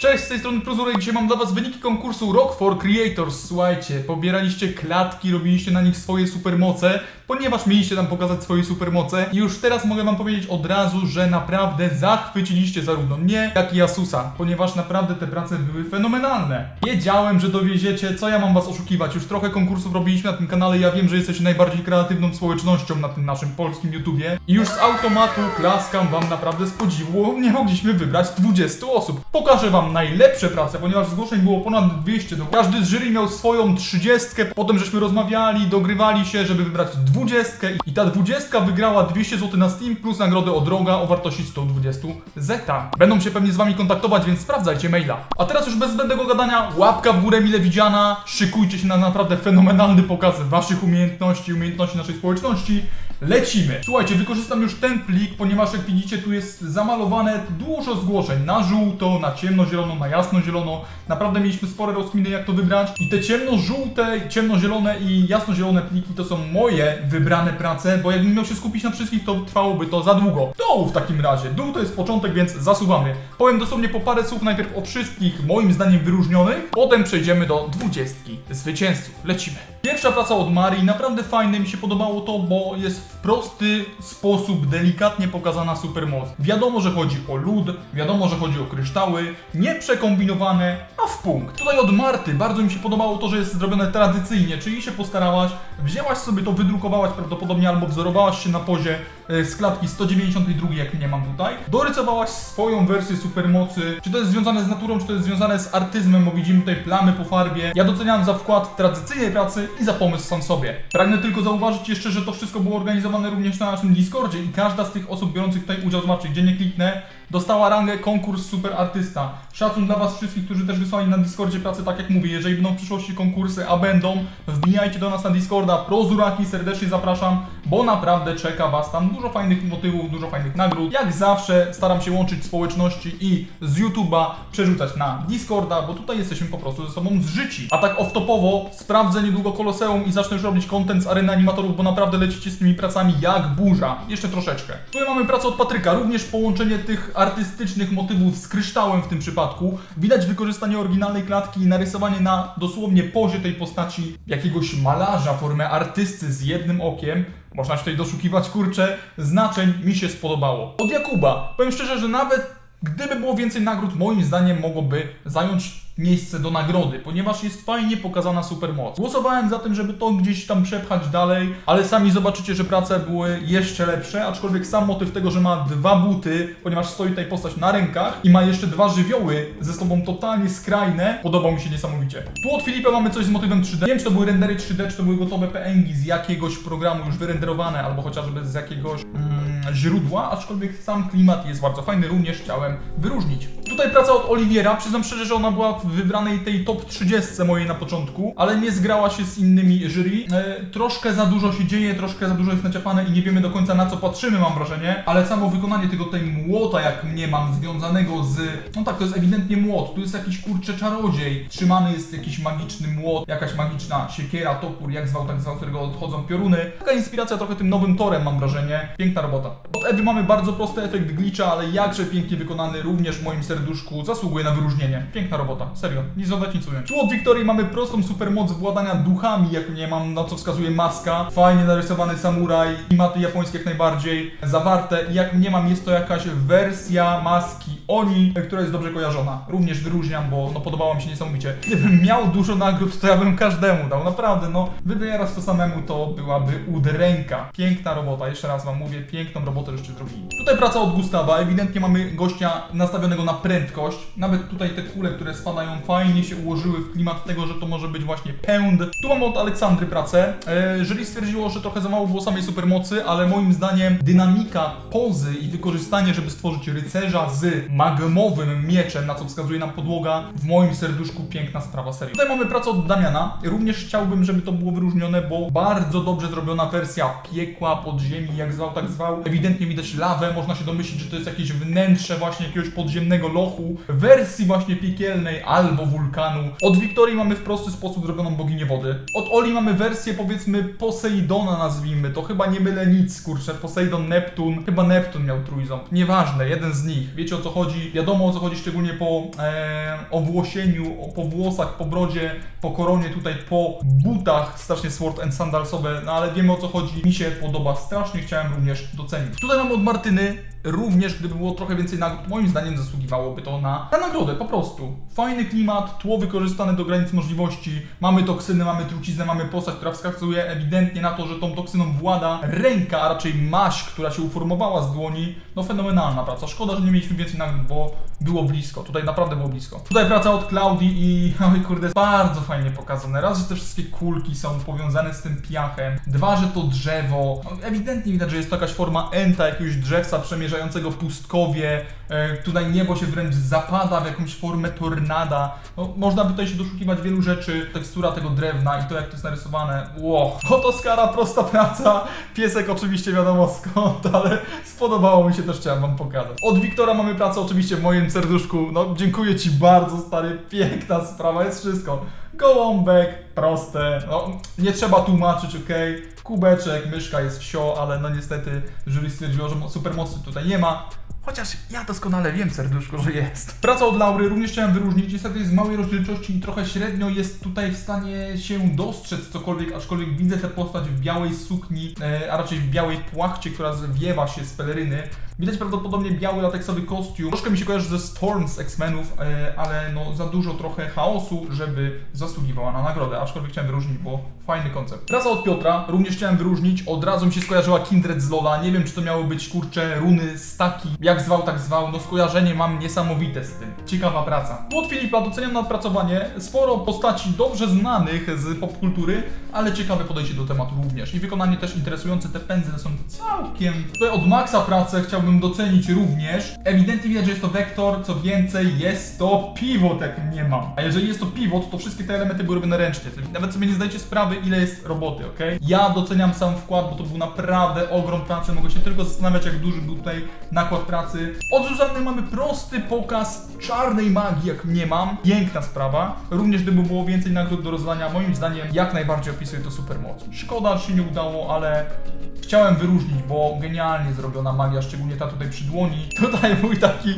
Cześć, z tej strony Prozura i dzisiaj mam dla was wyniki konkursu Rock for Creators. Słuchajcie, pobieraliście klatki, robiliście na nich swoje supermoce, ponieważ mieliście tam pokazać swoje supermoce i już teraz mogę wam powiedzieć od razu, że naprawdę zachwyciliście zarówno mnie, jak i Asusa, ponieważ naprawdę te prace były fenomenalne. Wiedziałem, że dowieziecie, co ja mam was oszukiwać, już trochę konkursów robiliśmy na tym kanale, ja wiem, że jesteście najbardziej kreatywną społecznością na tym naszym polskim YouTubie. I już z automatu klaskam wam naprawdę z podziwu, nie mogliśmy wybrać 20 osób. Pokażę wam najlepsze prace, ponieważ zgłoszeń było ponad 200, do każdy z jury miał swoją 30, potem żeśmy rozmawiali, dogrywali się, żeby wybrać 20 i ta 20 wygrała 200 zł na Steam plus nagrodę od Roga o wartości 120 zeta. Będą się pewnie z wami kontaktować, więc sprawdzajcie maila. A teraz już bez zbędnego gadania, łapka w górę mile widziana, szykujcie się na naprawdę fenomenalny pokaz waszych umiejętności, umiejętności naszej społeczności. Lecimy! Słuchajcie, wykorzystam już ten plik, ponieważ jak widzicie tu jest zamalowane dużo zgłoszeń na żółto, na ciemnozielono, na jasnozielono. Naprawdę mieliśmy spore rozkminy jak to wybrać. I te ciemnożółte, ciemnozielone i jasnozielone pliki to są moje wybrane prace, bo jakbym miał się skupić na wszystkich, to trwałoby to za długo. Dół w takim razie. Dół to jest początek, więc zasuwamy. Powiem dosłownie po parę słów najpierw o wszystkich moim zdaniem wyróżnionych, potem przejdziemy do dwudziestki zwycięzców. Lecimy. Pierwsza praca od Marii, naprawdę fajne, mi się podobało to, bo jest w prosty sposób delikatnie pokazana supermoc. Wiadomo, że chodzi o lód, wiadomo, że chodzi o kryształy, nie przekombinowane, a w punkt. Tutaj od Marty bardzo mi się podobało to, że jest zrobione tradycyjnie, czyli się postarałaś, wzięłaś sobie to, wydrukowałaś prawdopodobnie albo wzorowałaś się na pozie z klatki 192, jak nie mam tutaj. Dorysowałaś swoją wersję supermocy. Czy to jest związane z naturą, czy to jest związane z artyzmem, bo widzimy tutaj plamy po farbie. Ja doceniam za wkład tradycyjnej pracy i za pomysł sam sobie. Pragnę tylko zauważyć jeszcze, że to wszystko było organizowane również na naszym Discordzie i każda z tych osób biorących tutaj udział, zobaczcie, gdzie nie kliknę, dostała rangę konkurs super artysta. Szacun dla was wszystkich, którzy też wysłali na Discordzie pracę, tak jak mówię, jeżeli będą w przyszłości konkursy, a będą, wbijajcie do nas na Discorda, prozuraki, serdecznie zapraszam, bo naprawdę czeka was tam dużo fajnych motywów, dużo fajnych nagród. Jak zawsze staram się łączyć społeczności i z YouTube'a przerzucać na Discorda, bo tutaj jesteśmy po prostu ze sobą zżyci. A tak off-topowo sprawdzę niedługo Koloseum i zacznę już robić content z areny animatorów, bo naprawdę lecicie z tymi pracami jak burza. Jeszcze troszeczkę. Tutaj mamy pracę od Patryka, również połączenie tych artystycznych motywów z kryształem w tym przypadku. Widać wykorzystanie oryginalnej klatki i narysowanie na dosłownie pozie tej postaci jakiegoś malarza, formę artysty z jednym okiem. Można się tutaj doszukiwać, kurczę, znaczeń mi się spodobało. Od Jakuba. Powiem szczerze, że nawet gdyby było więcej nagród, moim zdaniem mogłoby zająć miejsce do nagrody, ponieważ jest fajnie pokazana supermoc. Głosowałem za tym, żeby to gdzieś tam przepchać dalej, ale sami zobaczycie, że prace były jeszcze lepsze, aczkolwiek sam motyw tego, że ma dwa buty, ponieważ stoi tutaj postać na rękach i ma jeszcze dwa żywioły ze sobą totalnie skrajne, podobał mi się niesamowicie. Tu od Filipa mamy coś z motywem 3D. Nie wiem, czy to były rendery 3D, czy to były gotowe PNG z jakiegoś programu już wyrenderowane, albo chociażby z jakiegoś mm, źródła, aczkolwiek sam klimat jest bardzo fajny, również chciałem wyróżnić. Tutaj praca od Oliwiera, przyznam szczerze, że ona była w wybranej tej top 30 mojej na początku, ale nie zgrała się z innymi jury. E, troszkę za dużo się dzieje, troszkę za dużo jest naciapane i nie wiemy do końca na co patrzymy, mam wrażenie, ale samo wykonanie tego tutaj młota, jak mnie mam, związanego z... No tak, to jest ewidentnie młot, tu jest jakiś kurczę czarodziej, trzymany jest jakiś magiczny młot, jakaś magiczna siekiera, topór, jak zwał, tak zwał, którego odchodzą pioruny. Taka inspiracja trochę tym nowym torem, mam wrażenie. Piękna robota. Od Ewy mamy bardzo prosty efekt glitcha, ale jakże pięknie wykonany, również w moim serduszku, zasługuje na wyróżnienie. Piękna robota, serio, nic dodać, nic ująć. Tu od Wiktorii mamy prostą supermoc władania duchami, jak nie mam, na co wskazuje maska. Fajnie narysowany samuraj, klimaty japońskie jak najbardziej zawarte. Jak nie mam, jest to jakaś wersja maski Oni, która jest dobrze kojarzona. Również wyróżniam, bo no podobało mi się niesamowicie. Gdybym miał dużo nagród, to ja bym każdemu dał, naprawdę, no. Wybierać to samemu to byłaby udręka. Piękna robota, jeszcze raz wam mówię, piękną robotę żeście zrobili. Tutaj praca od Gustawa, ewidentnie mamy gościa nastawionego na prędkość. Nawet tutaj te kule, które spadają fajnie się ułożyły w klimat tego, że to może być właśnie pęd. Tu mamy od Aleksandry pracę. E, jury stwierdziło, że trochę za mało było samej supermocy, ale moim zdaniem dynamika pozy i wykorzystanie, żeby stworzyć rycerza z magmowym mieczem, na co wskazuje nam podłoga, w moim serduszku piękna sprawa, serio. Tutaj mamy pracę od Damiana. Również chciałbym, żeby to było wyróżnione, bo bardzo dobrze zrobiona wersja piekła, podziemi, jak zwał, tak zwał. Ewidentnie widać lawę, można się domyślić, że to jest jakieś wnętrze właśnie jakiegoś podziemnego lochu, wersji właśnie piekielnej albo wulkanu. Od Wiktorii mamy w prosty sposób zrobioną boginię wody. Od Oli mamy wersję powiedzmy Poseidona nazwijmy, to chyba nie mylę nic, kurczę, Poseidon, Neptun, chyba Neptun miał trójząb, nieważne, jeden z nich, wiecie o co chodzi. Chodzi, wiadomo o co chodzi, szczególnie po e, owłosieniu, po włosach, po brodzie, po koronie, tutaj po butach, strasznie sword and sandalsowe, no ale wiemy o co chodzi, mi się podoba strasznie, chciałem również docenić. Tutaj mamy od Martyny, również gdyby było trochę więcej nagród, moim zdaniem zasługiwałoby to na, na nagrodę, po prostu. Fajny klimat, tło wykorzystane do granic możliwości, mamy toksyny, mamy truciznę, mamy postać, która wskazuje ewidentnie na to, że tą toksyną włada ręka, a raczej maść, która się uformowała z dłoni, no fenomenalna praca. Szkoda, że nie mieliśmy więcej nagród, bo było blisko, tutaj naprawdę było blisko. Tutaj praca od Klaudii i, oj kurde, bardzo fajnie pokazane. Raz, że te wszystkie kulki są powiązane z tym piachem, dwa, że to drzewo, no, ewidentnie widać, że jest to jakaś forma enta, jakiegoś drzewca przemierzającego pustkowie, e, tutaj niebo się wręcz zapada w jakąś formę tornada. No, można by tutaj się doszukiwać wielu rzeczy, tekstura tego drewna i to jak to jest narysowane. Ło, oto skara, prosta praca, piesek oczywiście wiadomo skąd, ale spodobało mi się też, chciałem wam pokazać. Od Wiktora mamy pracę oczywiście w moim serduszku, no dziękuję ci bardzo stary, piękna sprawa, jest wszystko. Gołąbek, proste, no nie trzeba tłumaczyć, okej, kubeczek, myszka jest wsio, ale no niestety jury stwierdziło, że mo- supermocy tutaj nie ma. Chociaż ja doskonale wiem, serduszko, że jest. Praca od Laury również chciałem wyróżnić. Niestety jest z małej rozdzielczości i trochę średnio jest tutaj w stanie się dostrzec cokolwiek, aczkolwiek widzę tę postać w białej sukni, e, a raczej w białej płachcie, która zwiewa się z peleryny. Widać prawdopodobnie biały lateksowy kostium. Troszkę mi się kojarzy ze Storm z X-Menów, e, ale no za dużo trochę chaosu, żeby zasługiwała na nagrodę. Aczkolwiek chciałem wyróżnić, bo fajny koncept. Praca od Piotra również chciałem wyróżnić. Od razu mi się skojarzyła Kindred z Lola. Nie wiem, czy to miały być kurcze runy, staki. Jak zwał, tak zwał. No skojarzenie mam niesamowite z tym. Ciekawa praca. Od Filipa doceniam nadpracowanie. Sporo postaci dobrze znanych z popkultury, ale ciekawe podejście do tematu również. I wykonanie też interesujące. Te pędzle są całkiem... Tutaj od Maxa pracę chciałbym docenić również. Ewidentnie widać, że jest to wektor. Co więcej, jest to pivot, jak nie mam. A jeżeli jest to pivot, to wszystkie te elementy były robione ręcznie. Nawet sobie nie zdajecie sprawy, ile jest roboty, ok? Ja doceniam sam wkład, bo to był naprawdę ogrom pracy. Mogę się tylko zastanawiać, jak duży był tutaj nakład pracy. Od Zuzanny mamy prosty pokaz czarnej magii, jak nie mam. Piękna sprawa. Również gdyby było więcej nagród do rozdania, moim zdaniem jak najbardziej opisuje to supermoc. Szkoda, że się nie udało, ale chciałem wyróżnić, bo genialnie zrobiona magia, szczególnie ta tutaj przy dłoni. Tutaj mój taki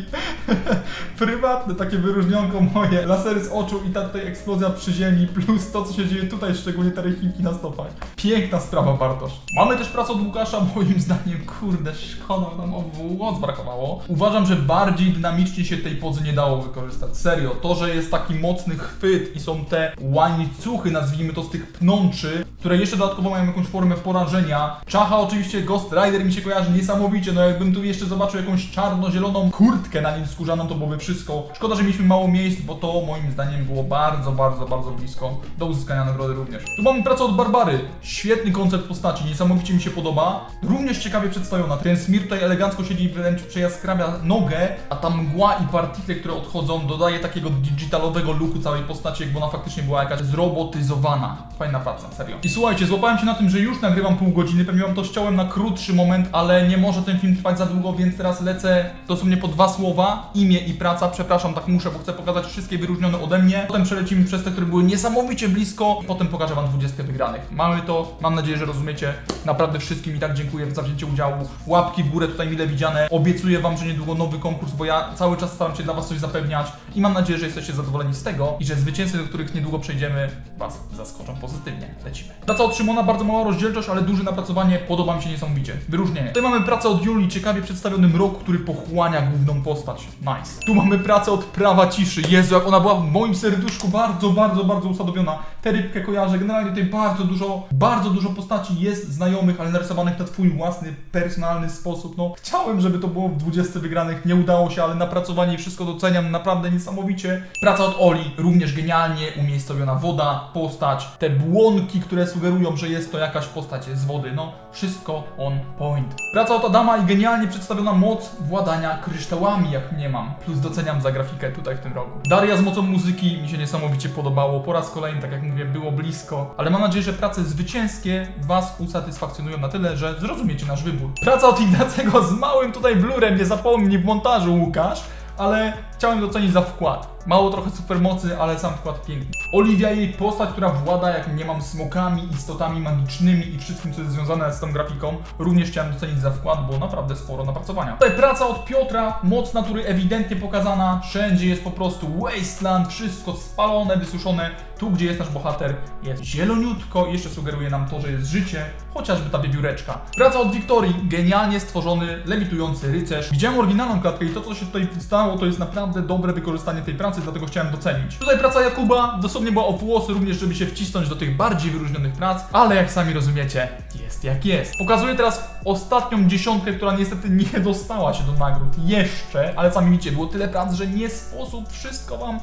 prywatny, takie wyróżnionko moje, lasery z oczu i ta tutaj eksplozja przy ziemi, plus to, co się dzieje tutaj, szczególnie te rejkinki na stopach. Piękna sprawa, Bartosz. Mamy też pracę od Łukasza, moim zdaniem, kurde, szkoda, nam o włos brakowało. Uważam, że bardziej dynamicznie się tej pozy nie dało wykorzystać. Serio, to, że jest taki mocny chwyt i są te łańcuchy, nazwijmy to, z tych pnączy, które jeszcze dodatkowo mają jakąś formę porażenia. Czacha oczywiście, Ghost Rider mi się kojarzy niesamowicie, no jakbym tu jeszcze zobaczył jakąś czarno-zieloną kurtkę na nim skórzaną, to byłoby wszystko. Szkoda, że mieliśmy mało miejsc, bo to moim zdaniem było bardzo, bardzo, bardzo blisko do uzyskania nagrody również. Tu mamy pracę od Barbary. Świetny koncept postaci, niesamowicie mi się podoba. Również ciekawie przedstawiona. Ten Smir tutaj elegancko siedzi wręcz przejaskrawia nogę, a ta mgła i partikle, które odchodzą, dodaje takiego digitalowego looku całej postaci, jakby ona faktycznie była jakaś zrobotyzowana. Fajna praca, serio. I słuchajcie, złapałem się na tym, że już nagrywam pół godziny, pewnie wam to ściąłem na krótszy moment, ale nie może ten film trwać za długo, więc teraz lecę dosłownie po dwa słowa, imię i praca, przepraszam, tak muszę, bo chcę pokazać wszystkie wyróżnione ode mnie. Potem przelecimy przez te, które były niesamowicie blisko potem pokażę wam 20 wygranych. Mamy to, mam nadzieję, że rozumiecie. Naprawdę wszystkim i tak dziękuję za wzięcie udziału. Łapki w górę tutaj mile widziane. Obiecuję wam, że niedługo nowy konkurs, bo ja cały czas staram się dla was coś zapewniać i mam nadzieję, że jesteście zadowoleni z tego i że zwycięzcy, do których niedługo przejdziemy, was zaskoczą pozytywnie. Lecimy. Praca od Szymona, bardzo mała rozdzielczość, ale duże napracowanie, podoba mi się niesamowicie. Wyróżnienie. Tutaj mamy pracę od Julii, ciekawie przedstawiony mrok, który pochłania główną postać. Nice. Tu mamy pracę od prawa ciszy. Jezu, jak ona była w moim serduszku bardzo, bardzo, bardzo usadowiona. Tę rybkę kojarzę. Generalnie tutaj bardzo dużo, bardzo dużo postaci jest znajomych, ale narysowanych na twój własny, personalny sposób. No, chciałem, żeby to było w 20 wygranych. Nie udało się, ale napracowanie i wszystko doceniam naprawdę niesamowicie. Praca od Oli, również genialnie umiejscowiona woda, postać, te błonki, które sugerują, że jest to jakaś postać z wody. No, wszystko on point. Praca od Adama i genialnie przedstawiona moc władania kryształami, jak nie mam. Plus doceniam za grafikę tutaj w tym roku. Daria z mocą muzyki mi się niesamowicie podobało. Po raz kolejny, tak jak mówię, było blisko. Ale mam nadzieję, że prace zwycięskie Was usatysfakcjonują na tyle, że zrozumiecie nasz wybór. Praca od Ignacego z małym tutaj blurem, nie zapomnij w montażu Łukasz. Ale chciałem docenić za wkład. Mało trochę supermocy, ale sam wkład piękny. Olivia, jej postać, która włada, jak nie mam, smokami, istotami magicznymi i wszystkim, co jest związane z tą grafiką, również chciałem docenić za wkład, bo naprawdę sporo napracowania. Tutaj praca od Piotra, moc natury ewidentnie pokazana, wszędzie jest po prostu wasteland, wszystko spalone, wysuszone. Tu, gdzie jest nasz bohater, jest zieloniutko jeszcze sugeruje nam to, że jest życie, chociażby ta wiewióreczka. Praca od Wiktorii, genialnie stworzony, lewitujący rycerz. Widziałem oryginalną klatkę i to, co się tutaj stało, to jest naprawdę dobre wykorzystanie tej pracy, dlatego chciałem docenić. Tutaj praca Jakuba, dosłownie była o włosy również, żeby się wcisnąć do tych bardziej wyróżnionych prac, ale jak sami rozumiecie, jest jak jest. Pokazuję teraz ostatnią dziesiątkę, która niestety nie dostała się do nagród jeszcze, ale sami widzicie, było tyle prac, że nie sposób wszystko wam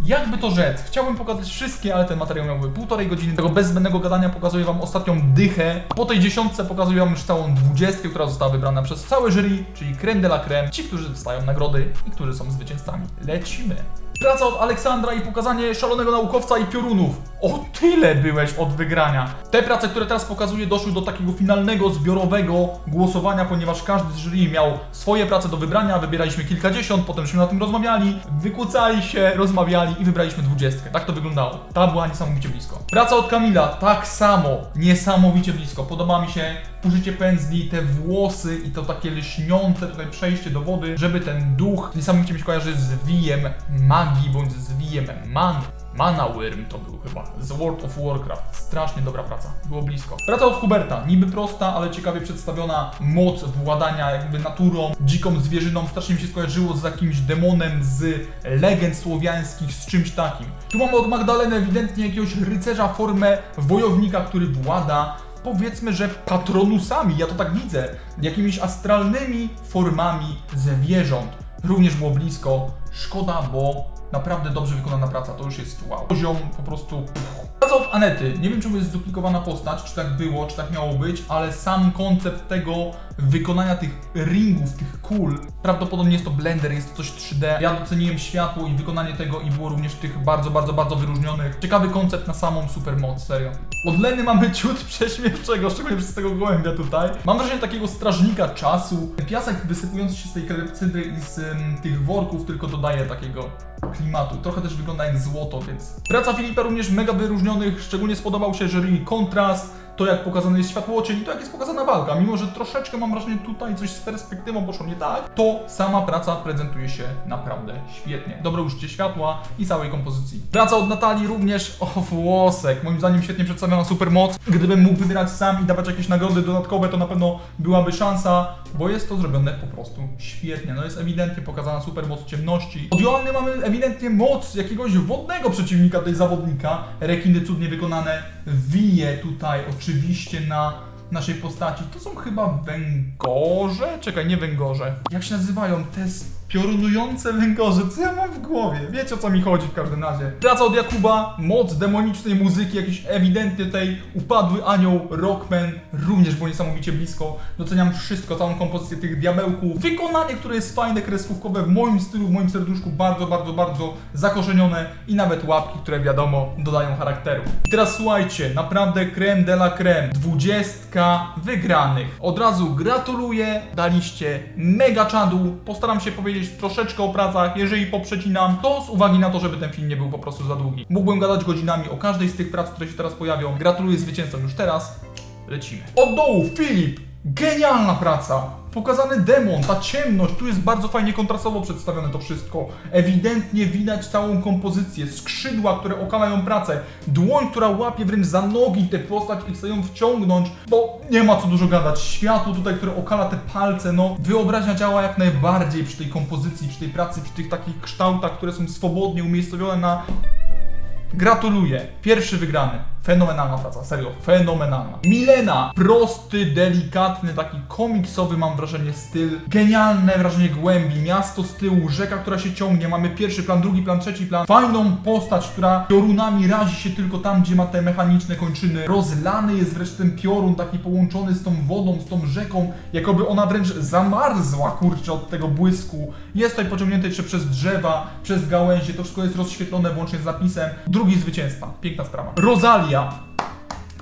jakby to rzec, chciałbym pokazać wszystkie, ale ten materiał miałby półtorej godziny. Tego bez zbędnego gadania pokazuję wam ostatnią dychę. Po tej dziesiątce pokazuję wam już całą dwudziestkę, która została wybrana przez całe jury, czyli creme de la creme. Ci, którzy dostają nagrody i którzy są zwycięzcami. Lecimy. Praca od Aleksandra i pokazanie szalonego naukowca i piorunów. O tyle byłeś od wygrania. Te prace, które teraz pokazuję, doszły do takiego finalnego, zbiorowego głosowania, ponieważ każdy z jury miał swoje prace do wybrania. Wybieraliśmy kilkadziesiąt, potem żeśmy na tym rozmawiali, wykłócali się, rozmawiali i wybraliśmy dwudziestkę. Tak to wyglądało. Ta była niesamowicie blisko. Praca od Kamila, tak samo, niesamowicie blisko. Podoba mi się użycie pędzli, te włosy i to takie lśniące tutaj przejście do wody, żeby ten duch niesamowicie mi się kojarzy z wijem magii, bądź z wijem man. Manawyrm to był chyba. Z World of Warcraft. Strasznie dobra praca. Było blisko. Praca od Huberta. Niby prosta, ale ciekawie przedstawiona moc władania jakby naturą, dziką zwierzyną. Strasznie mi się skojarzyło z jakimś demonem z legend słowiańskich, z czymś takim. Tu mamy od Magdaleny ewidentnie jakiegoś rycerza formę wojownika, który włada powiedzmy, że patronusami, ja to tak widzę, jakimiś astralnymi formami zwierząt. Również było blisko. Szkoda, bo naprawdę dobrze wykonana praca, to już jest wow. Poziom po prostu... Pff. Od Anety. Nie wiem, czemu jest zduplikowana postać, czy tak było, czy tak miało być, ale sam koncept tego wykonania tych ringów, tych kul, prawdopodobnie jest to blender, jest to coś 3D. Ja doceniłem światło i wykonanie tego i było również tych bardzo, bardzo, bardzo wyróżnionych. Ciekawy koncept na samą supermoc, serio. Od Leny mamy ciut prześmiewczego, szczególnie przez tego gołębia tutaj. Mam wrażenie takiego strażnika czasu. Piasek wysypujący się z tej klepsydry i z ym, tych worków tylko dodaje takiego klimatu. Trochę też wygląda jak złoto, więc... Praca Filipa również mega szczególnie spodobał się jury kontrast, to jak pokazany jest światłocień i to jak jest pokazana walka. Mimo, że troszeczkę mam wrażenie tutaj coś z perspektywą poszło nie tak, to sama praca prezentuje się naprawdę świetnie. Dobre użycie światła i całej kompozycji. Praca od Natalii również o włosek. Moim zdaniem świetnie przedstawiona supermoc. Gdybym mógł wybierać sam i dawać jakieś nagrody dodatkowe, to na pewno byłaby szansa, bo jest to zrobione po prostu świetnie. No jest ewidentnie pokazana supermoc ciemności. Od Joanny mamy ewidentnie moc jakiegoś wodnego przeciwnika tej zawodnika. Rekiny cudnie wykonane. Wije tutaj oczywiście na naszej postaci. To są chyba węgorze? Czekaj, nie węgorze. Jak się nazywają? Te piorunujące węgorze. Co ja mam w głowie? Wiecie o co mi chodzi w każdym razie. Praca od Jakuba, moc demonicznej muzyki, jakiś ewidentnie tej upadły anioł, rockman, również było niesamowicie blisko. Doceniam wszystko, całą kompozycję tych diabełków. Wykonanie, które jest fajne, kreskówkowe, w moim stylu, w moim serduszku, bardzo, bardzo, bardzo zakorzenione i nawet łapki, które wiadomo dodają charakteru. I teraz słuchajcie, naprawdę creme de la creme. Dwudziestka wygranych. Od razu gratuluję, daliście mega czadu. Postaram się powiedzieć troszeczkę o pracach, jeżeli poprzecinam, to z uwagi na to, żeby ten film nie był po prostu za długi. Mógłbym gadać godzinami o każdej z tych prac, które się teraz pojawią. Gratuluję zwycięzcom już teraz. Lecimy. Od dołu, Filip! Genialna praca! Pokazany demon, ta ciemność, tu jest bardzo fajnie kontrastowo przedstawione to wszystko. Ewidentnie widać całą kompozycję, skrzydła, które okalają pracę, dłoń, która łapie wręcz za nogi tę postać i chce ją wciągnąć, bo nie ma co dużo gadać. Światło tutaj, które okala te palce, no wyobraźnia działa jak najbardziej przy tej kompozycji, przy tej pracy, przy tych takich kształtach, które są swobodnie umiejscowione na Gratuluję. Pierwszy wygrany. Fenomenalna praca, serio, fenomenalna. Milena, prosty, delikatny, taki komiksowy mam wrażenie styl. Genialne wrażenie głębi, miasto z tyłu, rzeka, która się ciągnie, mamy pierwszy plan, drugi plan, trzeci plan. Fajną postać, która piorunami razi się tylko tam, gdzie ma te mechaniczne kończyny. Rozlany jest wreszcie ten piorun, taki połączony z tą wodą, z tą rzeką, jakoby ona wręcz zamarzła, kurczę, od tego błysku. Jest tutaj pociągnięte jeszcze przez drzewa, przez gałęzie, to wszystko jest rozświetlone włącznie z napisem. Drugi zwycięzca, piękna sprawa. Rosalia.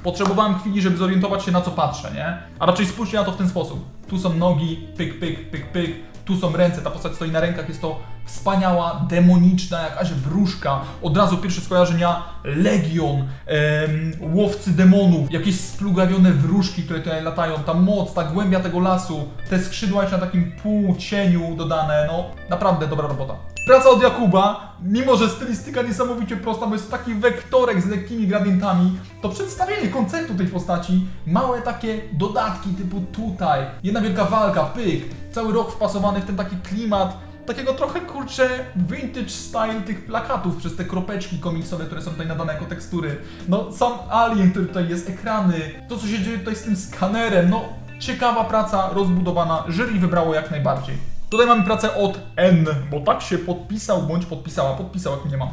Potrzebowałem chwili, żeby zorientować się na co patrzę, nie? A raczej spójrzcie na to w ten sposób. Tu są nogi, pyk, pyk, pyk, pyk. Tu są ręce, ta postać stoi na rękach, jest to wspaniała, demoniczna, jakaś wróżka. Od razu pierwsze skojarzenia. Legion, em, łowcy demonów, jakieś splugawione wróżki, które tutaj latają, ta moc, ta głębia tego lasu, te skrzydła jeszcze na takim półcieniu dodane, no naprawdę dobra robota. Praca od Jakuba, mimo że stylistyka niesamowicie prosta, bo jest taki wektorek z lekkimi gradientami, to przedstawienie konceptu tej postaci, małe takie dodatki typu tutaj, jedna wielka walka, pyk, cały rok wpasowany w ten taki klimat, takiego trochę kurczę vintage style tych plakatów przez te kropeczki komiksowe, które są tutaj nadane jako tekstury. No sam alien, który tutaj jest, ekrany, to co się dzieje tutaj z tym skanerem, no ciekawa praca, rozbudowana, jury wybrało jak najbardziej. Tutaj mamy pracę od N, bo tak się podpisał bądź podpisała, podpisał jak nie mam.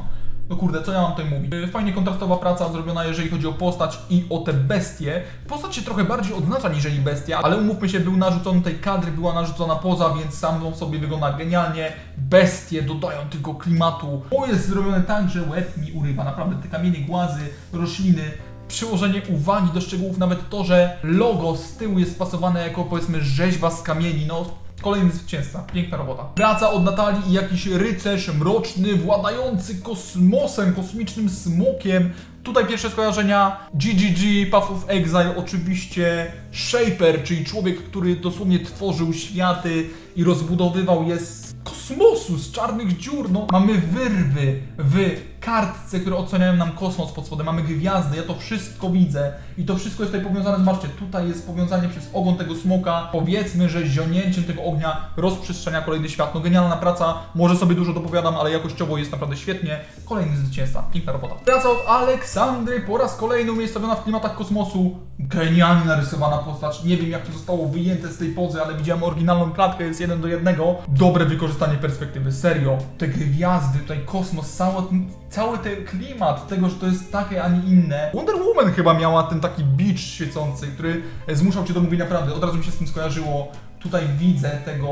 No kurde, co ja mam tutaj mówić? Yy, Fajnie kontrastowa praca zrobiona, jeżeli chodzi o postać i o te bestie. Postać się trochę bardziej odznacza niżeli bestia, ale umówmy się, był narzucony tej kadry, była narzucona poza, więc sam sobie wygląda genialnie. Bestie dodają tylko klimatu. To jest zrobione tak, że łeb mi urywa. Naprawdę, te kamienie, głazy, rośliny, przyłożenie uwagi do szczegółów, nawet to, że logo z tyłu jest spasowane jako powiedzmy rzeźba z kamieni, no Kolejny zwycięzca. Piękna robota. Praca od Natalii i jakiś rycerz mroczny, władający kosmosem, kosmicznym smokiem. Tutaj pierwsze skojarzenia GGG, Path of Exile, oczywiście Shaper, czyli człowiek, który dosłownie tworzył światy i rozbudowywał je z kosmosu, z czarnych dziur. No, mamy wyrwy w kartce, które odsłaniają nam kosmos pod spodem. Mamy gwiazdy, ja to wszystko widzę. I to wszystko jest tutaj powiązane, zobaczcie, tutaj jest powiązanie przez ogon tego smoka. Powiedzmy, że zionięciem tego ognia rozprzestrzenia kolejny świat. No genialna praca, może sobie dużo dopowiadam, ale jakościowo jest naprawdę świetnie. Kolejny zwycięzca, piękna robota. Praca od Aleksandry, po raz kolejny umiejscowiona w klimatach kosmosu. Genialnie narysowana postać. Nie wiem jak to zostało wyjęte z tej pozy, ale widziałem oryginalną klatkę, jest jeden do jednego. Dobre wykorzystanie perspektywy, serio. Te gwiazdy, tutaj kosmos, cały, cały ten klimat tego, że to jest takie, a nie inne. Wonder Woman chyba miała ten taki beach świecący, który zmuszał cię do mówienia prawdy. Od razu mi się z tym skojarzyło. Tutaj widzę tego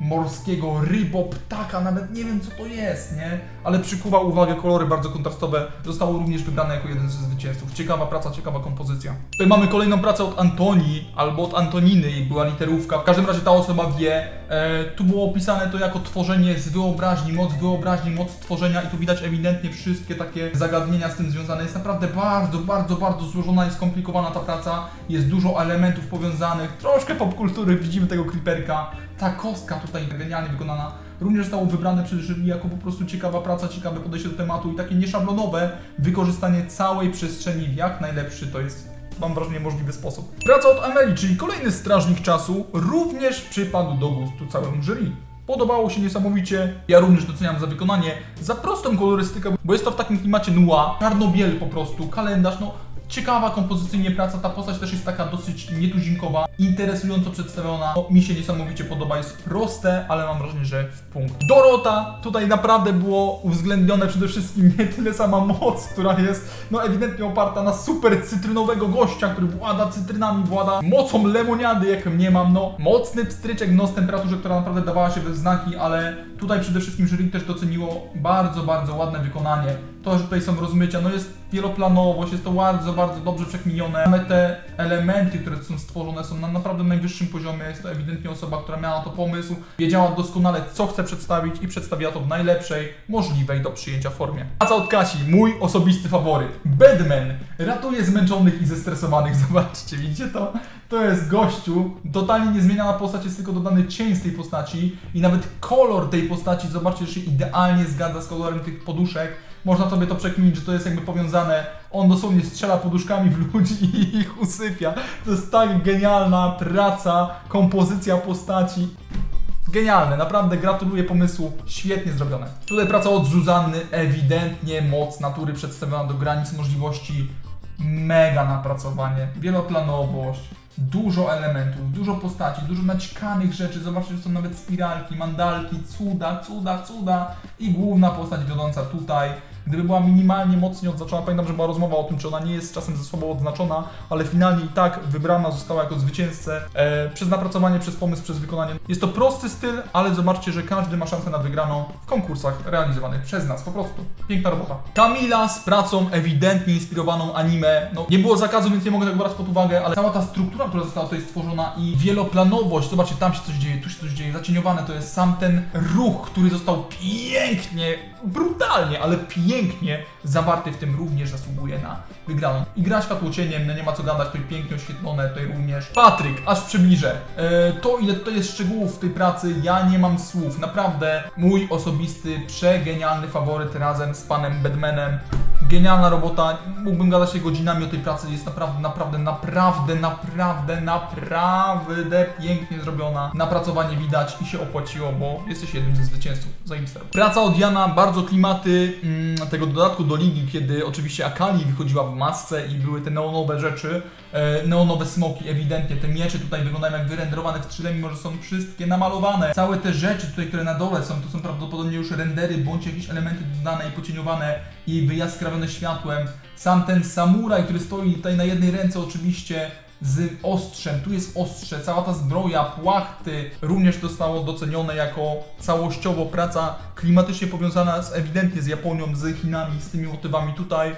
morskiego ryboptaka, nawet nie wiem co to jest, nie? Ale przykuwa uwagę kolory bardzo kontrastowe. Zostało również wybrane jako jeden ze zwycięzców. Ciekawa praca, ciekawa kompozycja. Tutaj mamy kolejną pracę od Antonii, albo od Antoniny, i była literówka. W każdym razie ta osoba wie. E, tu było opisane to jako tworzenie z wyobraźni, moc wyobraźni, moc tworzenia i tu widać ewidentnie wszystkie takie zagadnienia z tym związane. Jest naprawdę bardzo, bardzo, bardzo złożona i skomplikowana ta praca. Jest dużo elementów powiązanych, troszkę popkultury, widzimy tego creeperka. Ta kostka tutaj genialnie wykonana również zostało wybrane przez jury jako po prostu ciekawa praca, ciekawe podejście do tematu i takie nieszablonowe wykorzystanie całej przestrzeni w jak najlepszy to jest mam wrażenie możliwy sposób. Praca od Ameli, czyli kolejny strażnik czasu, również przypadł do gustu całemu jury. Podobało się niesamowicie, ja również doceniam za wykonanie, za prostą kolorystykę, bo jest to w takim klimacie noir, czarno-biel po prostu, kalendarz, no Ciekawa kompozycyjnie praca, ta postać też jest taka dosyć nietuzinkowa, interesująco przedstawiona. No, mi się niesamowicie podoba, jest proste, ale mam wrażenie, że w punkt. Dorota, tutaj naprawdę było uwzględnione przede wszystkim nie tyle sama moc, która jest no ewidentnie oparta na super cytrynowego gościa, który włada cytrynami, włada mocą lemoniady, jak mnie mam, no. Mocny pstryczek no z temperaturze, która naprawdę dawała się we znaki, ale tutaj przede wszystkim jury też doceniło bardzo, bardzo ładne wykonanie. To, że tutaj są rozmycia, no jest wieloplanowość, jest to bardzo, bardzo dobrze przekminione. Same te elementy, które są stworzone są na naprawdę najwyższym poziomie. Jest to ewidentnie osoba, która miała to pomysł, wiedziała doskonale, co chce przedstawić i przedstawiła to w najlepszej możliwej do przyjęcia formie. Praca od Kasi, mój osobisty faworyt. Batman ratuje zmęczonych i zestresowanych. Zobaczcie, widzicie to? To jest gościu, totalnie niezmieniana postać, jest tylko dodany cień z tej postaci i nawet kolor tej postaci, zobaczcie, że się idealnie zgadza z kolorem tych poduszek. Można sobie to przekminić, że to jest jakby powiązane. On dosłownie strzela poduszkami w ludzi i ich usypia. To jest tak genialna praca, kompozycja postaci. Genialne, naprawdę gratuluję pomysłu, świetnie zrobione. Tutaj praca od Zuzanny, ewidentnie moc natury przedstawiona do granic możliwości, mega napracowanie, wieloplanowość, dużo elementów, dużo postaci, dużo naćkanych rzeczy, zobaczcie, że są nawet spiralki, mandalki, cuda, cuda, cuda i główna postać wiodąca tutaj, gdyby była minimalnie mocniej odznaczona, pamiętam, że była rozmowa o tym, czy ona nie jest czasem ze słabo odznaczona, ale finalnie i tak wybrana została jako zwycięzcę e, przez napracowanie, przez pomysł, przez wykonanie. Jest to prosty styl, ale zobaczcie, że każdy ma szansę na wygraną w konkursach realizowanych przez nas, po prostu. Piękna robota. Kamila z pracą ewidentnie inspirowaną anime. No, nie było zakazu, więc nie mogę tego brać pod uwagę, ale cała ta struktura, która została tutaj stworzona i wieloplanowość, zobaczcie, tam się coś dzieje, tu się coś dzieje, zacieniowane to jest sam ten ruch, który został pięknie, brutalnie, ale pięknie zawarty w tym również zasługuje na wygraną. I gra światłocieniem, no nie ma co gadać, tutaj pięknie oświetlone, tutaj również. Patryk, aż przybliżę. E, to ile tutaj jest szczegółów w tej pracy, ja nie mam słów. Naprawdę mój osobisty, przegenialny faworyt razem z panem Bedmanem. Genialna robota, mógłbym gadać się godzinami o tej pracy, jest naprawdę, naprawdę, naprawdę, naprawdę, naprawdę pięknie zrobiona. Napracowanie widać i się opłaciło, bo jesteś jednym ze zwycięzców. Zajebista. Praca od Jana, bardzo klimaty mm, tego dodatku do ligi, kiedy oczywiście Akali wychodziła w masce i były te neonowe rzeczy, e, neonowe smoki, ewidentnie te miecze tutaj wyglądają jak wyrenderowane w 3D, mimo że są wszystkie namalowane. Całe te rzeczy tutaj, które na dole są, to są prawdopodobnie już rendery, bądź jakieś elementy dodane i pocieniowane i wyjaskrawione światłem. Sam ten samuraj, który stoi tutaj na jednej ręce oczywiście z ostrzem, tu jest ostrze, cała ta zbroja, płachty również zostało docenione jako całościowo praca klimatycznie powiązana z, ewidentnie z Japonią, z Chinami, z tymi motywami tutaj.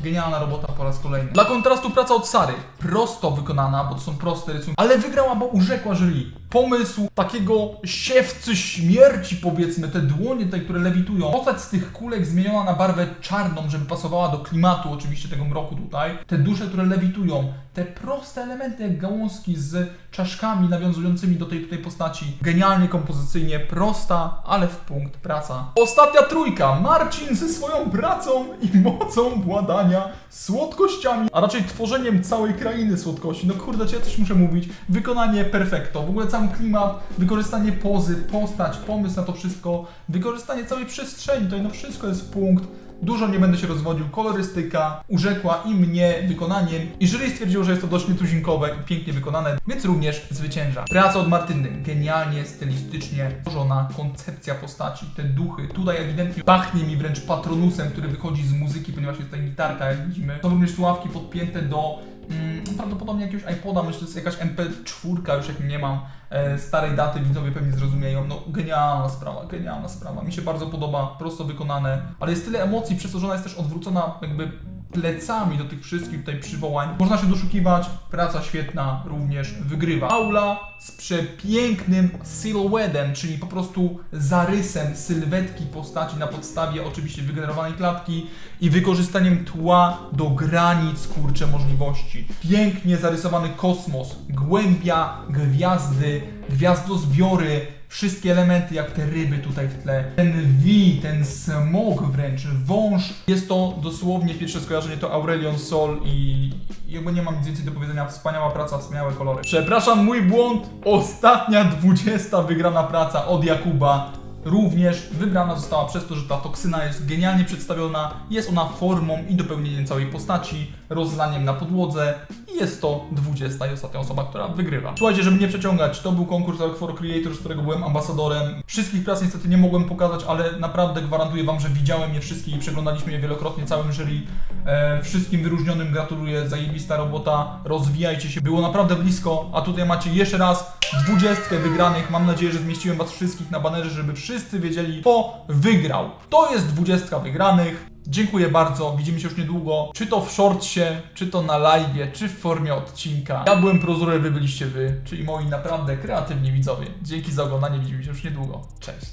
Genialna robota po raz kolejny. Dla kontrastu praca od Sary. Prosto wykonana, bo to są proste rysunki. Ale wygrała, bo urzekła jury. Pomysł takiego siewcy śmierci, powiedzmy, te dłonie tutaj, które lewitują. Postać z tych kulek zmieniona na barwę czarną, żeby pasowała do klimatu oczywiście tego mroku tutaj. Te dusze, które lewitują. Te proste elementy jak gałązki z czaszkami nawiązującymi do tej tutaj postaci. Genialnie kompozycyjnie, prosta, ale w punkt praca. Ostatnia trójka. Marcin ze swoją pracą i mocą władania słodkościami, a raczej tworzeniem całej krainy słodkości. No kurde, czy ja coś muszę mówić? Wykonanie perfekto. W ogóle sam klimat, wykorzystanie pozy, postać, pomysł na to wszystko, wykorzystanie całej przestrzeni, to no wszystko jest punkt. Dużo nie będę się rozwodził, kolorystyka urzekła i mnie wykonaniem i jury stwierdziło, że jest to dość nietuzinkowe i pięknie wykonane, więc również zwycięża. Praca od Martyny, genialnie, stylistycznie tworzona koncepcja postaci, te duchy, tutaj ewidentnie pachnie mi wręcz patronusem, który wychodzi z muzyki, ponieważ jest tutaj gitarka, jak widzimy. Są również słuchawki podpięte do mm, prawdopodobnie jakiegoś iPoda, myślę, że jest jakaś MP4, już jak nie mam e, starej daty, widzowie pewnie zrozumieją. No genialna sprawa, genialna sprawa. Mi się bardzo podoba, prosto wykonane, ale jest tyle emocji, przez to, że ona jest też odwrócona jakby plecami do tych wszystkich tutaj przywołań. Można się doszukiwać, praca świetna również wygrywa. Aula z przepięknym silhouetem, czyli po prostu zarysem sylwetki postaci na podstawie oczywiście wygenerowanej klatki i wykorzystaniem tła do granic kurcze możliwości. Pięknie zarysowany kosmos, głębia, gwiazdy, gwiazdozbiory, wszystkie elementy jak te ryby tutaj w tle. Ten V, ten smog wręcz, wąż. Jest to dosłownie pierwsze skojarzenie to Aurelion Sol i jakby nie mam nic więcej do powiedzenia. Wspaniała praca, wspaniałe kolory. Przepraszam, mój błąd. Ostatnia 20 wygrana praca od Jakuba. Również wybrana została przez to, że ta toksyna jest genialnie przedstawiona, jest ona formą i dopełnieniem całej postaci, rozlaniem na podłodze i jest to 20 i ostatnia osoba, która wygrywa. Słuchajcie, żeby nie przeciągać, to był konkurs Arc for Creators, którego byłem ambasadorem. Wszystkich prac niestety nie mogłem pokazać, ale naprawdę gwarantuję Wam, że widziałem je wszystkie i przeglądaliśmy je wielokrotnie całym jury. E, wszystkim wyróżnionym gratuluję, zajebista robota, rozwijajcie się, było naprawdę blisko, a tutaj macie jeszcze raz 20 wygranych. Mam nadzieję, że zmieściłem Was wszystkich na banerze, żeby wszyscy wiedzieli, kto wygrał. To jest 20 wygranych. Dziękuję bardzo, widzimy się już niedługo. Czy to w shortsie, czy to na live, czy w formie odcinka. Ja byłem Prozorem, wy byliście wy, czyli moi naprawdę kreatywni widzowie. Dzięki za oglądanie, widzimy się już niedługo. Cześć.